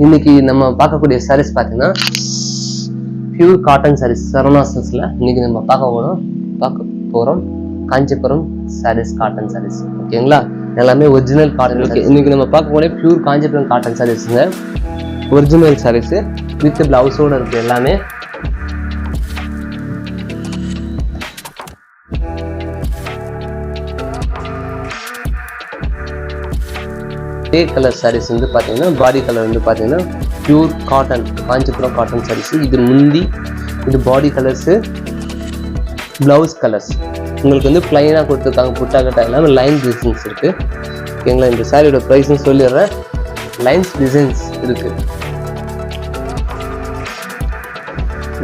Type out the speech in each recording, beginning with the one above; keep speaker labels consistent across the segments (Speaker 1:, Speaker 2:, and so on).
Speaker 1: இன்னைக்கு நம்ம பார்க்கக்கூடிய சாரீஸ் பார்த்தீங்கன்னா பியூர் காட்டன் சாரீஸ் சரவணா இன்னைக்கு நம்ம பார்க்க போகிறோம் பார்க்க போகிறோம் காஞ்சிபுரம் சாரீஸ் காட்டன் சாரீஸ் ஓகேங்களா? எல்லாமே ஒரிஜினல் காட்டன் ஓகே இன்னைக்கு நம்ம பார்க்க போகிற பியூர் காஞ்சிபுரம் காட்டன் சாரீஸுங்க ஒரிஜினல் சாரீஸு வித் பிளவுஸோட இருக்கு எல்லாமே. கிரே கலர் சாரீஸ் வந்து பார்த்தீங்கன்னா பாடி கலர் வந்து பார்த்தீங்கன்னா pure cotton Kanchipuram cotton saris இது முந்தி இது பாடி கலர்ஸு ப்ளவுஸ் கலர்ஸ் உங்களுக்கு வந்து ப்ளைனாக கொடுத்துருக்காங்க புட்டா கட்டா எல்லாமே லைன் டிசைன்ஸ் இருக்குது ஓகேங்களா? இந்த சாரியோட ப்ரைஸும் சொல்லிடுறேன். லைன்ஸ் டிசைன்ஸ் இருக்குது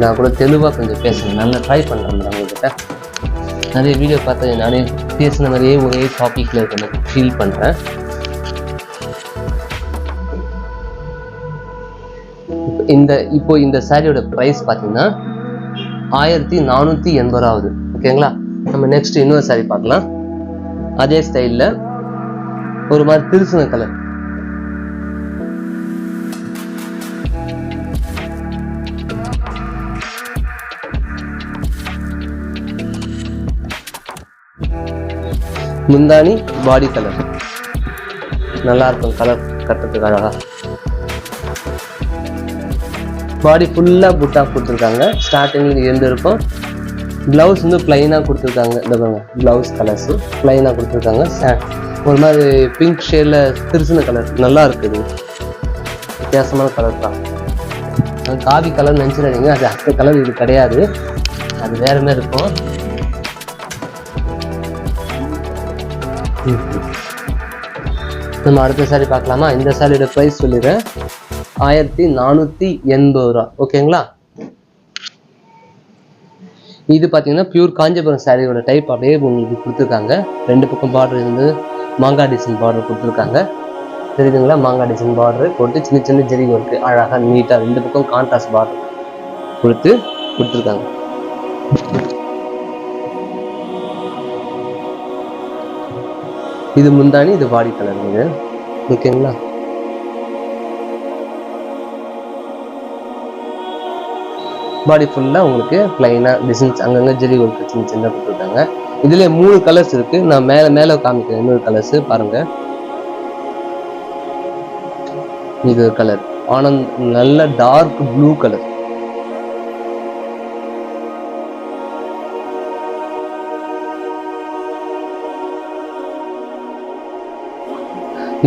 Speaker 1: நான் கூட தெளிவாக கொஞ்சம் பேசுகிறேன் நல்லா ட்ரை பண்ணுறேன் மேடம் நிறைய வீடியோ பார்த்து நானே பேசின மாதிரியே ஒரே டாப்பிக்கில் இருக்க ஃபீல் பண்ணுறேன் இந்த இப்போ இந்த சாரியோட ப்ரைஸ் பார்த்தீங்கன்னா ஆயிரத்தி நானூற்றி ரூபாவது ஓகேங்களா? நம்ம நெக்ஸ்ட் இன்னொரு சாரி பார்க்கலாம். அதே ஸ்டைலில் ஒரு மாதிரி திருசுன கலர் முந்தானி பாடி கலர் நல்லா இருக்கும் கலர் கட்டுறதுக்கு அழகா பாடி ஃபுல்லாக புட்டா கொடுத்துருக்காங்க. ஸ்டார்டிங்கில் இருந்து இருக்கும் ப்ளவுஸ் வந்து ப்ளைனாக கொடுத்துருக்காங்க. இந்த பாருங்க ப்ளவுஸ் கலர்ஸு ப்ளைனாக கொடுத்துருக்காங்க. ஒரு மாதிரி பிங்க் ஷேடில் திருசின கலர் நல்லா இருக்குது வித்தியாசமான கலர் தான். காவி கலர் நினச்சிடாதீங்க. அது அந்த கலர் இது கிடையாது. அது வேற மாதிரி இருக்கும்? நம்ம அடுத்த சாரி பார்க்கலாமா? இந்த சாரியோட ப்ரைஸ் சொல்லிடுறேன். ஆயிரத்தி நானூற்றி எண்பது ரூபா. ஓகேங்களா இது பார்த்தீங்கன்னா பியூர் காஞ்சிபுரம் சாரியோட டைப் அப்படியே உங்களுக்கு கொடுத்துருக்காங்க. ரெண்டு பக்கம் பார்டர் இருந்து மாங்காய் டிசைன் பார்டர் கொடுத்துருக்காங்க. தெரியுதுங்களா? மாங்காய் டிசைன் பார்டர் போட்டு சின்ன சின்ன ஜெரிகை ஒர்க்கு அழகாக நீட்டாக ரெண்டு பக்கம் கான்ட்ராஸ்ட் பார்டர் கொடுத்து கொடுத்துருக்காங்க. இது முந்தானி இது பாடி கலர் இது ஓகேங்களா பாடி ஃபுல்லாக உங்களுக்கு ப்ளைனாக டிசைன்ஸ் அங்கங்கே ஜெரி ஒர்க் சின்ன சின்ன கொடுத்துருக்காங்க. இதுல மூணு கலர்ஸ் இருக்கு. நான் மேலே மேலே காமிக்கிறேன். இன்னொரு கலர்ஸ் பாருங்க. இது ஒரு கலர் ஆனந்த் நல்ல டார்க் ப்ளூ கலர்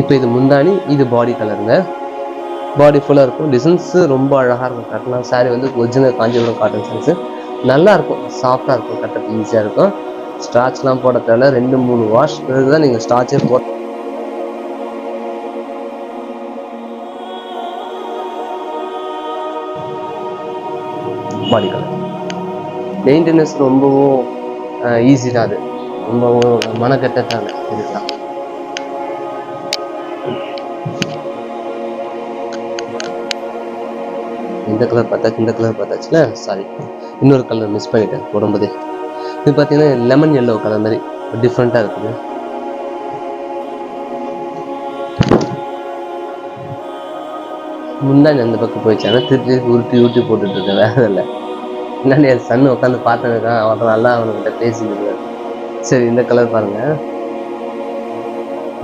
Speaker 1: இப்போ இது முந்தானி இது பாடி கலருங்க பாடி ஃபுல்லாக இருக்கும். டிசைன்ஸு ரொம்ப அழகாக இருக்கும். கட்டலாம் சாரீ வந்து ஒரிஜினல் காஞ்சிபுரம் காட்டன் சாரீஸு நல்லா இருக்கும். சாஃப்டாக இருக்கும். கட்டுறது ஈஸியாக இருக்கும். ஸ்டாச்லாம் போட தேவையில்ல. ரெண்டு மூணு வாஷ் பிறகு தான் நீங்கள் ஸ்டாச்சே போட பாடி கலர் மெயின்டெனன்ஸ் ரொம்பவும் ஈஸி தான் அது. ரொம்பவும் மனக்கட்டத்தான இதுதான். இந்த கலர் பார்த்தாச்சு இந்த கலர் பார்த்தாச்சுல? சாரி இன்னொரு கலர் மிஸ் பண்ணிட்டேன் உடம்புதே. இது பார்த்தீங்கன்னா லெமன் எல்லோ கலர் மாதிரி டிஃப்ரெண்ட்டாக இருக்குது. முன்னாடி அந்த பக்கம் போயிடுச்சு திருப்பி உருட்டி உருட்டி போட்டுட்டு இருக்கேன் வேற இல்லை. முன்னாடி என் சன்னு உட்காந்து பார்த்துருக்கான் அவன் நல்லா அவனுக்கிட்ட பேசிக்கிறார் சரி இந்த கலர் பாருங்க.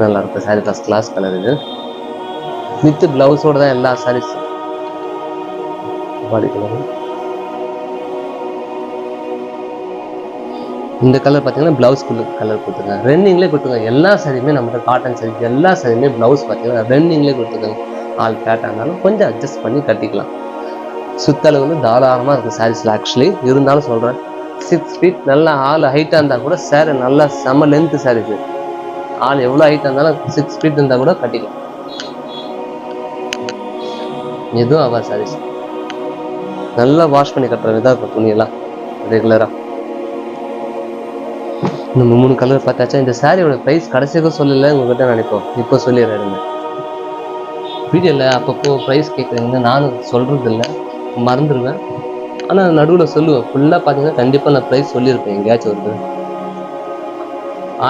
Speaker 1: நல்லா இருக்கு சாரி ஃபஸ்ட் கிளாஸ் கலர் இது. வித்து பிளவுஸோட தான் எல்லா சாரீஸ் பாடிக்கலாம் இந்த கலர் பார்த்தீங்கன்னா ப்ளவுஸ் கலர் கொடுத்துருக்காங்க. ரன்னிங்லேயே கொடுத்துருக்காங்க. எல்லா சரியுமே நம்மகிட்ட காட்டன் சரி எல்லா சரியுமே ப்ளவுஸ் பார்த்தீங்கன்னா ரன்னிங்லேயே கொடுத்துருக்காங்க. ஆள் ஃபேட்டாக இருந்தாலும் கொஞ்சம் அட்ஜஸ்ட் பண்ணி கட்டிக்கலாம். சுத்தளவு வந்து தாராளமாக இருக்கும் சாரீஸில் ஆக்சுவலி இருந்தாலும் சொல்கிறேன் சிக்ஸ் ஃபீட் நல்லா ஆள் ஹைட்டாக இருந்தால் கூட சேரீ நல்லா செம லென்த்து சாரீஸ் ஆள் எவ்வளோ ஹைட்டாக இருந்தாலும் சிக்ஸ் ஃபீட் இருந்தால் கூட கட்டிக்கலாம். எதுவும் ஆவா சாரீஸ் நல்லா வாஷ் பண்ணி கட்டுற விதம் இருக்கும் துணியெல்லாம். ரெகுலராக நம்ம மூணு கலர் பார்த்தாச்சா இந்த சாரியோட ப்ரைஸ் கடைசியாக சொல்லலை உங்ககிட்ட நினைப்போம் இப்போ சொல்லிடுறேன் வீடியோவில் அப்பப்போ ப்ரைஸ் கேட்குறீங்க நானும் சொல்கிறது இல்லை மறந்துடுவேன் ஆனால் நடுவில் சொல்லுவேன் ஃபுல்லாக பார்த்தீங்கன்னா கண்டிப்பாக நான் ப்ரைஸ் சொல்லியிருப்பேன் எங்கேயாச்சும் ஒரு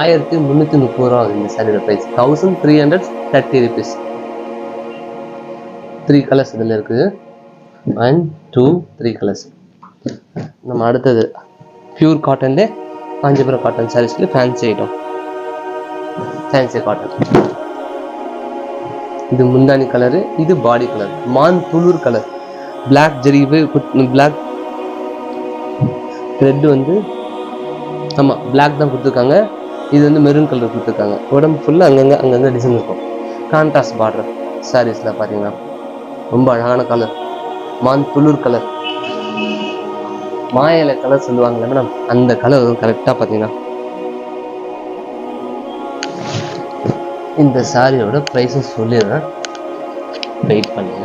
Speaker 1: ஆயிரத்தி முந்நூற்றி முப்பது ரூபா இந்த சாரியோட price thousand three hundred thirty rupees three colours இதில் இருக்குது. அண்ட் டூ த்ரீ கலர்ஸ் நம்ம அடுத்தது பியூர் காட்டன்லே காஞ்சிபுரம் காட்டன் சாரீஸ்ல ஃபேன்சி ஐட்டம் ஃபேன்சி காட்டன் இது முந்தானி கலரு இது பாடி கலர் மான் துளிர் கலர் பிளாக் ஜெரிவு பிளாக் த்ரெட் வந்து ஆமாம் பிளாக் தான் கொடுத்துருக்காங்க. இது வந்து மெரூன் கலர் கொடுத்துருக்காங்க. உடம்பு ஃபுல்லாக அங்கங்கே அங்கங்கே டிசைன் இருக்கும். கான்ட்ராஸ்ட் பார்டர் சாரீஸில் பார்த்தீங்கன்னா ரொம்ப அழகான கலர் மான் துளிர் கலர். மாயில கலர் சொல்லுவாங்கல்ல மேடம் அந்த கலர் கரெக்டாக பார்த்தீங்கன்னா இந்த சாரியோட ப்ரைஸும் சொல்லிடுறேன். வெயிட் பண்ணுங்க.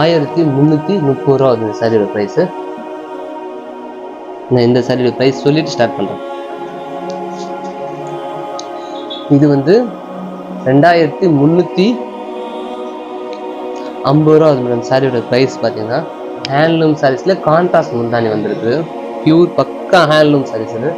Speaker 1: ஆயிரத்தி முந்நூற்றி முப்பது ரூபா ஆகுது இந்த சாரியோட ப்ரைஸு நான் இந்த சாரியோட ப்ரைஸ் சொல்லிட்டு ஸ்டார்ட் பண்ணுறேன் இது வந்து ரெண்டாயிரத்தி முந்நூற்றி ஐம்பது ரூபா வருது மேடம் சாரியோட ப்ரைஸ் பார்த்தீங்கன்னா ஹேண்ட்லூம் சாரீஸில் கான்ட்ராஸ்ட் முந்தானி வந்திருக்கு. பியூர் பக்கா ஹேண்ட்லூம் சாரீஸ் இது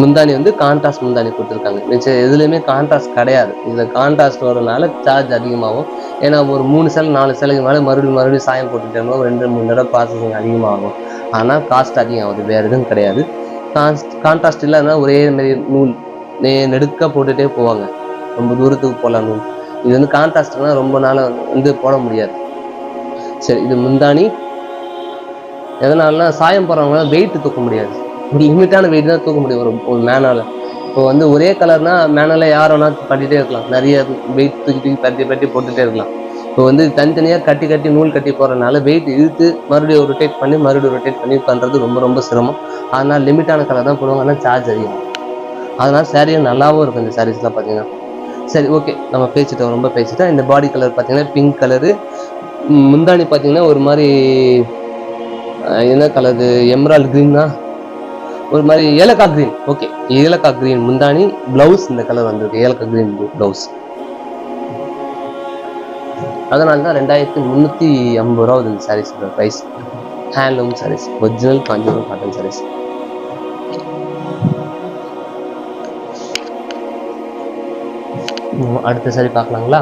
Speaker 1: முந்தானி வந்து கான்ட்ராஸ்ட் முந்தானி கொடுத்துருக்காங்க. மிச்சம் எதுலேயுமே கான்ட்ராஸ்ட் கிடையாது. இதில் கான்ட்ராஸ்ட் வரதுனால சார்ஜ் அதிகமாகும். ஏன்னா ஒரு மூணு சேலை நாலு சேலைக்கு மேலே மறுபடியும் மறுபடியும் சாயம் போட்டுட்டோம்னா ரெண்டு மூணு தடவை ப்ராசஸிங் அதிகமாகும். ஆனால் காஸ்ட் அதிகம் ஆகுது. வேறு எதுவும் கிடையாது. கான்ட்ராஸ்ட் இல்லைன்னா ஒரே மாதிரி நூல் நே நெடுக்க போட்டுட்டே போவாங்க. ரொம்ப தூரத்துக்கு போகலாம் நூல். இது வந்து கான்ட்ராஸ்ட்னா ரொம்ப நாள் வந்து போட முடியாது. சரி இது முந்தானி எதனாலனா சாயம் போடுறவங்க வெயிட் தூக்க முடியாது. ஒரு லிமிட்டான வெயிட் தான் தூக்க முடியும் ஒரு ஒரு மேனால. இப்போ வந்து ஒரே கலர்னா மேனால யார் வேணால் பண்ணிட்டே இருக்கலாம். நிறைய வெயிட் தூக்கி தூக்கி பரட்டி பரட்டி போட்டுட்டே இருக்கலாம். இப்போ வந்து தனித்தனியாக கட்டி கட்டி நூல் கட்டி போகிறனால வெயிட் இழுத்து மறுபடியும் ரொட்டேட் பண்ணி மறுபடியும் ரொட்டேட் பண்ணி பண்ணுறது ரொம்ப ரொம்ப சிரமம். அதனால் லிமிட்டான கலர் தான் போடுவாங்க. ஆனால் சார்ஜ் அதிகம். அதனால் சாரியும் நல்லாவும் இருக்கும் இந்த சாரீஸ்லாம் பார்த்தீங்கன்னா சரி ஓகே நம்ம பேசிட்டோம். ரொம்ப பேசிட்டோம் இந்த பாடி கலர் பார்த்தீங்கன்னா பிங்க் கலரு முந்தானி பார்த்தீங்கன்னா ஒரு மாதிரி என்ன கலரு எம்ரால் க்ரீனா ஒரு மாதிரி ஏலக்காய் க்ரீன் ஓகே ஏலக்காய் க்ரீன் முந்தானி ப்ளவுஸ் இந்த கலர் வந்திருக்கு. ஏலக்காய் க்ரீன் ப்ளவுஸ் அதனால தான் ரெண்டாயிரத்தி முந்நூற்றி ஐம்பது ரூபா வருது இந்த சாரீஸோட price handloom saris original Kanchipuram cotton saris அடுத்த சாரி பார்க்கலாங்களா?